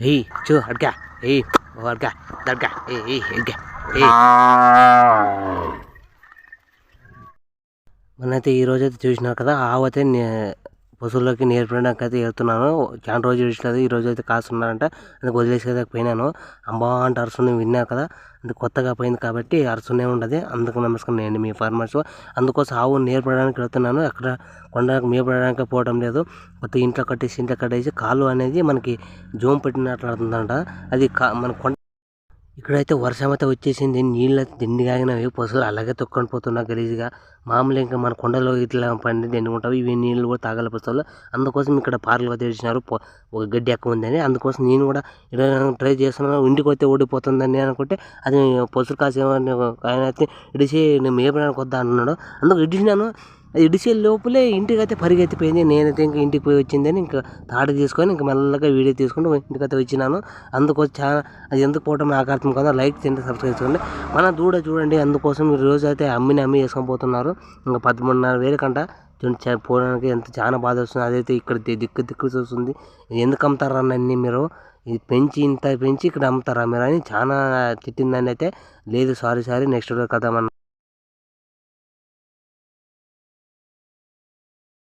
ఏయ్ చూ అడ్గా ఏయ్ ఓ అడ్గా దడ్గా ఏయ్ ఏయ్ ఎడ్గా ఏయ్ మనైతే ఈ రోజు అయితే చూసినారు కదా ఆవు అయితే పశువులకి నేర్పడానికి అయితే వెళ్తున్నాను చాలా రోజు చూసినది ఈ రోజు అయితే కాస్తున్నారంట. అందుకు వదిలేసి కదా పోయినాను. అంబా అంటే అరుసుని విన్నా కదా అది కొత్తగా పోయింది కాబట్టి అరుసునే ఉండదు. అందుకు నమస్కారం. నేను మీ ఫార్మర్స్. అందుకోసం ఆవు నేర్పడానికి వెళ్తున్నాను. అక్కడ కొండకు మేపడానికి పోవడం లేదు. కొత్త ఇంట్లో కట్టేసి ఇంట్లో కట్టేసి కాలు అనేది మనకి జోమ్ పెట్టినట్లు అవుతుందంట అది కా మన కొండ ఇక్కడైతే వర్షం అయితే వచ్చేసింది. నీళ్ళు అయితే దిండిగా పశువులు అలాగే తొక్కని పోతున్నా గలీజ్గా. మామూలు ఇంకా మన కొండలో ఇట్లా పండి దిండుకుంటావు ఇవి నీళ్ళు కూడా తాగాలి పశువులు అందుకోసం ఇక్కడ పార్లు తెరిచినారు. ఒక గడ్డి ఎక్కువ ఉందని. అందుకోసం నేను కూడా ట్రై చేస్తున్నాను. ఇంటికి వస్తే ఓడిపోతుందని అనుకుంటే అది పశువులు కాసేమని ఆయన అయితే ఇడిసి నేను మేపడానికి వద్దా అన్నాడు. అందుకు ఇడిచినాను ఇడిసే లోపలే ఇంటికి అయితే పరిగెత్తిపోయింది నేనైతే ఇంకా ఇంటికి పోయి వచ్చిందని ఇంకా తాడు తీసుకొని ఇంకా మెల్లగా వీడియో తీసుకుంటూ ఇంటికి అయితే వచ్చినాను. అందుకోసం చాలా అది ఎందుకు పోవటం నాకు అర్థం కదా. లైక్ చేయండి సబ్స్క్రైబ్ చేసుకోండి. మన దూడ చూడండి. అందుకోసం ఈ రోజు అయితే అమ్మిని అమ్మి వేసుకొని పోతున్నారు. ఇంకా పదమూడున్నర వేలు కంట. పోవడానికి ఎంత చాలా బాధ వస్తుంది. అదైతే ఇక్కడ దిక్కు దిక్కు చూస్తుంది. ఎందుకు అమ్ముతారా అన్ని మీరు? ఇది పెంచి ఇంత పెంచి ఇక్కడ అమ్ముతారా మీరు అని చాలా తిట్టిందని అయితే లేదు. Sorry sorry. నెక్స్ట్ కదా